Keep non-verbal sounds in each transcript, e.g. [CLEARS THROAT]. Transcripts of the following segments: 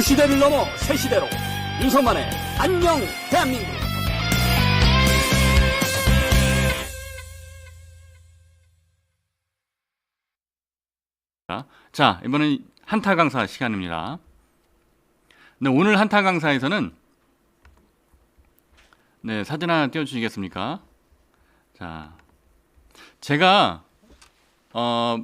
두 시대를 넘어 새 시대로 윤성만의 안녕 대한민국 자, 이번엔 한타 강사 시간입니다. 네, 오늘 한타 강사에서는 네, 사진 하나 띄워 주시겠습니까? 자. 제가 어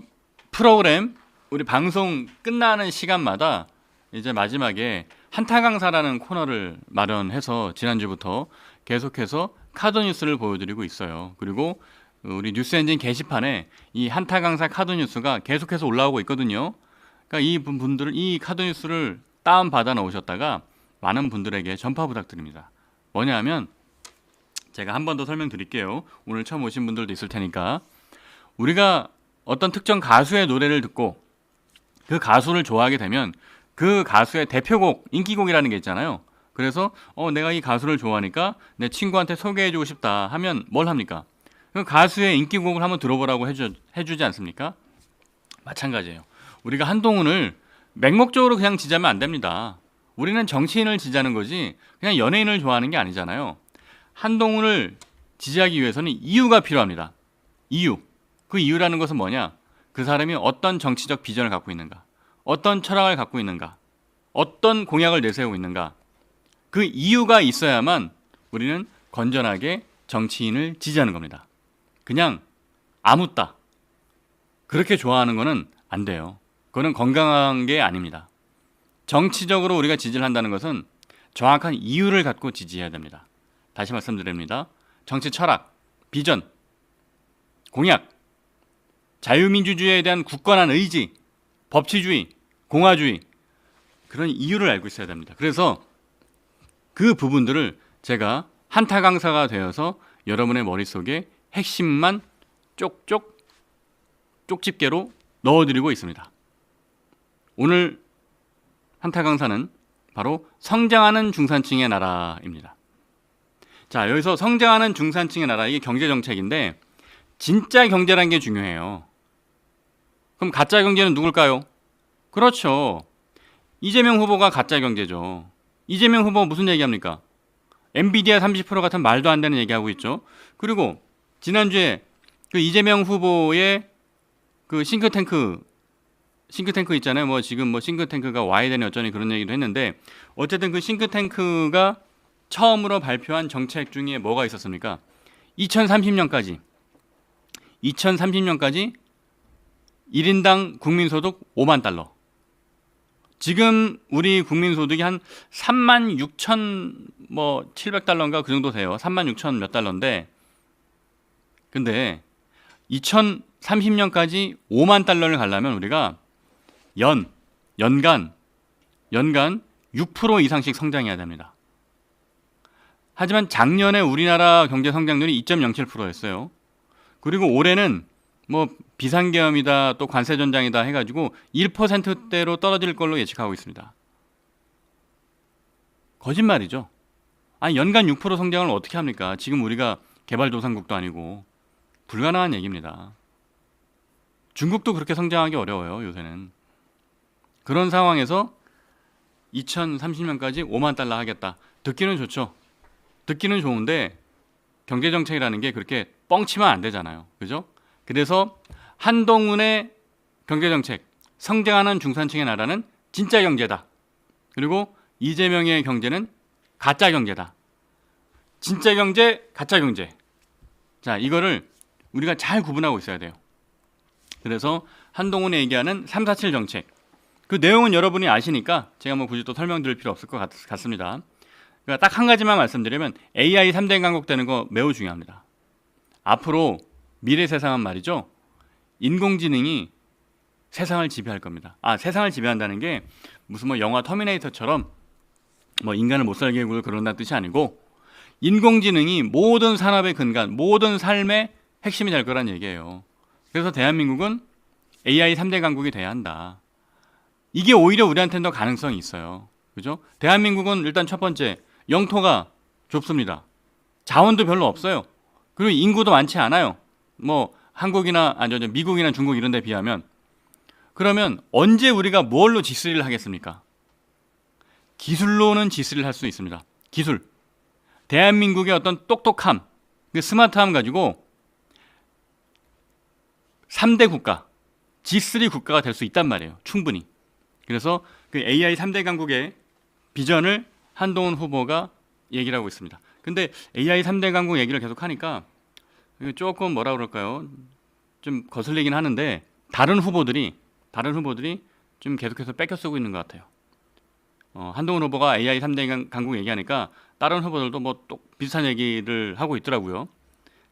프로그램 우리 방송 끝나는 시간마다 이제 마지막에 한타 강사라는 코너를 마련해서 지난주부터 계속해서 카드 뉴스를 보여드리고 있어요. 그리고 우리 뉴스 엔진 게시판에 이 한타 강사 카드 뉴스가 계속해서 올라오고 있거든요. 그러니까 이 분- 분들을 이 카드 뉴스를 다운 받아 놓으셨다가 많은 분들에게 전파 부탁드립니다. 뭐냐면 제가 한 번 더 설명드릴게요. 오늘 처음 오신 분들도 있을 테니까 우리가 어떤 특정 가수의 노래를 듣고 그 가수를 좋아하게 되면 그 가수의 대표곡, 인기곡이라는 게 있잖아요. 그래서 어 내가 이 가수를 좋아하니까 내 친구한테 소개해주고 싶다 하면 뭘 합니까? 그 가수의 인기곡을 한번 들어보라고 해주, 해주지 않습니까? 마찬가지예요. 우리가 한동훈을 맹목적으로 그냥 지자면 안 됩니다. 우리는 정치인을 지자는 거지 그냥 연예인을 좋아하는 게 아니잖아요. 한동훈을 지지하기 위해서는 이유가 필요합니다. 이유. 그 이유라는 것은 뭐냐? 그 사람이 어떤 정치적 비전을 갖고 있는가? 어떤 철학을 갖고 있는가? 어떤 공약을 내세우고 있는가? 그 이유가 있어야만 우리는 건전하게 정치인을 지지하는 겁니다. 그냥 아무따 그렇게 좋아하는 거는 안 돼요. 그거는 건강한 게 아닙니다. 정치적으로 우리가 지지를 한다는 것은 정확한 이유를 갖고 지지해야 됩니다. 다시 말씀드립니다. 정치 철학, 비전, 공약, 자유민주주의에 대한 굳건한 의지, 법치주의, 공화주의 그런 이유를 알고 있어야 됩니다. 그래서 그 부분들을 제가 한타 강사가 되어서 여러분의 머릿속에 핵심만 쪽쪽 쪽집게로 넣어드리고 있습니다. 오늘 한타 강사는 바로 성장하는 중산층의 나라입니다. 자, 여기서 성장하는 중산층의 나라 이게 경제 정책인데 진짜 경제란 게 중요해요. 그럼 가짜 경제는 누굴까요? 그렇죠. 이재명 후보가 가짜 경제죠. 이재명 후보 무슨 얘기합니까? 엔비디아 30% 같은 말도 안 되는 얘기하고 있죠. 그리고 지난주에 그 이재명 후보의 그 싱크탱크 싱크탱크 있잖아요. 뭐 지금 뭐 싱크탱크가 와야 되니 어쩌니 그런 얘기도 했는데 어쨌든 그 싱크탱크가 처음으로 발표한 정책 중에 뭐가 있었습니까? 2030년까지 2030년까지 1인당 국민소득 5만 달러. 지금 우리 국민 소득이 한 3만 6천 뭐 700달러인가 그 정도 돼요. 3만 6천 몇 달러인데 근데 2030년까지 5만 달러를 가려면 우리가 연 연간 연간 6% 이상씩 성장해야 됩니다. 하지만 작년에 우리나라 경제 성장률이 2.07%였어요. 그리고 올해는 뭐 비상계엄이다 또 관세 전장이다 해가지고 1%대로 떨어질 걸로 예측하고 있습니다. 거짓말이죠. 아니 연간 6% 성장을 어떻게 합니까? 지금 우리가 개발도상국도 아니고 불가능한 얘기입니다. 중국도 그렇게 성장하기 어려워요 요새는. 그런 상황에서 2030년까지 5만 달러 하겠다. 듣기는 좋죠. 듣기는 좋은데 경제 정책이라는 게 그렇게 뻥치면 안 되잖아요. 그죠? 그래서 한동훈의 경제 정책, 성장하는 중산층의 나라는 진짜 경제다. 그리고 이재명의 경제는 가짜 경제다. 진짜 경제, 가짜 경제. 자, 이거를 우리가 잘 구분하고 있어야 돼요. 그래서 한동훈이 얘기하는 347 정책. 그 내용은 여러분이 아시니까 제가 뭐 굳이 또 설명드릴 필요 없을 것 같, 같습니다. 그러니까 딱 한 가지만 말씀드리면 AI 3대 강국되는 거 매우 중요합니다. 앞으로 미래 세상은 말이죠. 인공지능이 세상을 지배할 겁니다. 아, 세상을 지배한다는 게 무슨 뭐 영화 터미네이터처럼 뭐 인간을 못 살게 굴 그런다는 뜻이 아니고 인공지능이 모든 산업의 근간, 모든 삶의 핵심이 될 거란 얘기예요. 그래서 대한민국은 AI 3대 강국이 돼야 한다. 이게 오히려 우리한테는 더 가능성이 있어요. 그죠? 대한민국은 일단 첫 번째 영토가 좁습니다. 자원도 별로 없어요. 그리고 인구도 많지 않아요. 뭐 한국이나 아니 저 미국이나 중국 이런 데 비하면 그러면 언제 우리가 뭘로 직수리를 하겠습니까? 기술로는 지스를 할 수 있습니다. 기술. 대한민국의 어떤 똑똑함, 그 스마트함 가지고 3대 국가, G3 국가가 될 수 있단 말이에요. 충분히. 그래서 그 AI 3대 강국의 비전을 한동훈 후보가 얘기를 하고 있습니다. 근데 AI 3대 강국 얘기를 계속 하니까 조금 뭐라 그럴까요? 좀 거슬리긴 하는데 다른 후보들이 다른 후보들이 좀 계속해서 뺏겨 쓰고 있는 것 같아요. 어, 한동훈 후보가 AI 3대 강- 강국 얘기하니까 다른 후보들도 뭐 또 비슷한 얘기를 하고 있더라고요.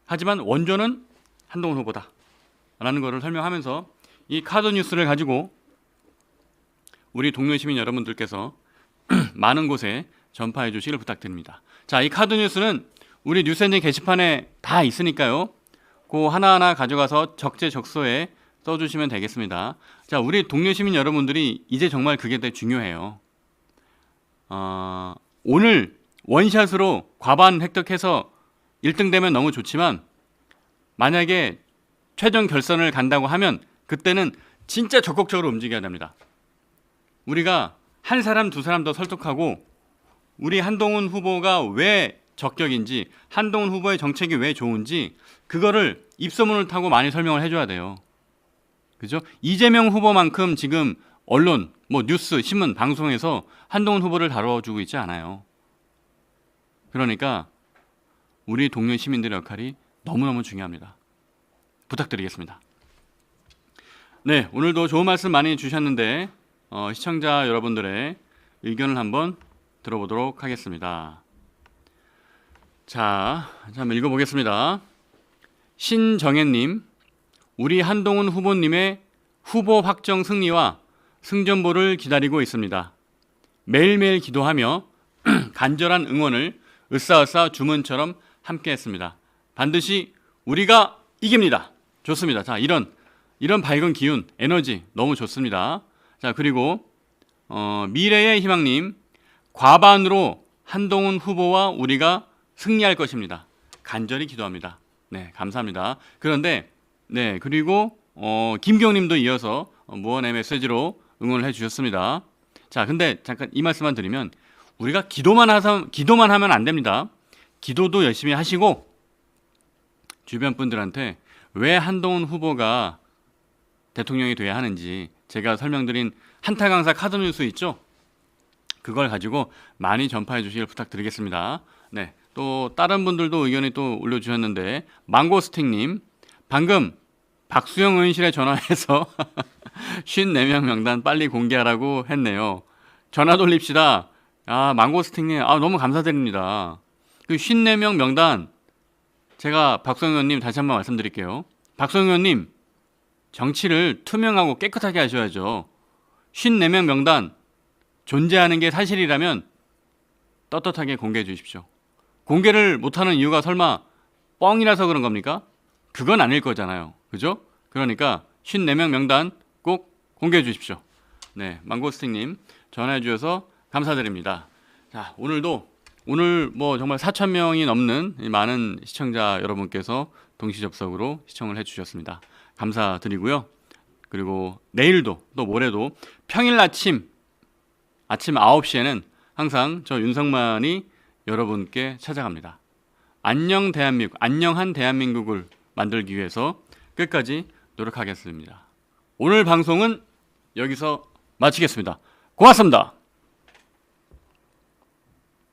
하지만 원조는 한동훈 후보다. 라는 것을 설명하면서 이 카드 뉴스를 가지고 우리 동료 시민 여러분들께서 [CLEARS THROAT] 많은 곳에 전파해 주시길 부탁드립니다. 자, 이 카드 뉴스는 우리 뉴스엔진 게시판에 다 있으니까요. 그 하나하나 가져가서 적재적소에 써주시면 되겠습니다. 자, 우리 동료 시민 여러분들이 이제 정말 그게 되게 중요해요. 어, 오늘 원샷으로 과반 획득해서 1등 되면 너무 좋지만 만약에 최종 결선을 간다고 하면 그때는 진짜 적극적으로 움직여야 됩니다. 우리가 한 사람 두 사람 더 설득하고 우리 한동훈 후보가 왜 적격인지 한동훈 후보의 정책이 왜 좋은지 그거를 입소문을 타고 많이 설명을 해줘야 돼요. 그죠? 이재명 후보만큼 지금 언론, 뭐 뉴스, 신문, 방송에서 한동훈 후보를 다뤄주고 있지 않아요. 그러니까 우리 동료 시민들의 역할이 너무너무 중요합니다. 부탁드리겠습니다. 네, 오늘도 좋은 말씀 많이 주셨는데 어, 시청자 여러분들의 의견을 한번 들어보도록 하겠습니다. 자, 한번 읽어보겠습니다. 신정혜님, 우리 한동훈 후보님의 후보 확정 승리와 승전보를 기다리고 있습니다. 매일매일 기도하며 [CLEARS THROAT] 간절한 응원을 으쌰으쌰 주문처럼 함께했습니다. 반드시 우리가 이깁니다. 좋습니다. 자, 이런 이런 밝은 기운, 에너지 너무 좋습니다. 자, 그리고 어, 미래의 희망님 과반으로 한동훈 후보와 우리가 승리할 것입니다. 간절히 기도합니다. 네, 감사합니다. 그런데 네, 그리고 어, 김경 님도 이어서 어, 무언의 메시지로 응원을 해 주셨습니다. 자, 근데 잠깐 이 말씀만 드리면 우리가 기도만 하서 기도만 하면 안 됩니다. 기도도 열심히 하시고 주변 분들한테 왜 한동훈 후보가 대통령이 돼야 하는지 제가 설명드린 한타 강사 카드 뉴스 있죠? 그걸 가지고 많이 전파해 주시길 부탁드리겠습니다. 네. 또 다른 분들도 의견이 또 올려주셨는데 망고스틱님 방금 박수영 의원실에 전화해서 [LAUGHS] 54명 명단 빨리 공개하라고 했네요. 전화 돌립시다. 아 망고스틱님 아 너무 감사드립니다. 그 54명 명단 제가 박수영 의원님 다시 한번 말씀드릴게요. 박수영 의원님 정치를 투명하고 깨끗하게 하셔야죠. 54명 명단 존재하는 게 사실이라면 떳떳하게 공개해 주십시오. 공개를 못하는 이유가 설마 뻥이라서 그런 겁니까? 그건 아닐 거잖아요. 그죠? 그러니까 54명 명단 꼭 공개해 주십시오. 네, 망고스틱님 전화해 주셔서 감사드립니다. 자, 오늘도 오늘 뭐 정말 4천 명이 넘는 이 많은 시청자 여러분께서 동시 접속으로 시청을 해주셨습니다. 감사드리고요. 그리고 내일도 또 모레도 평일 아침 아침 9시에는 항상 저 윤성만이 여러분께 찾아갑니다. 안녕 대한민국, 안녕한 대한민국을 만들기 위해서 끝까지 노력하겠습니다. 오늘 방송은 여기서 마치겠습니다. 고맙습니다.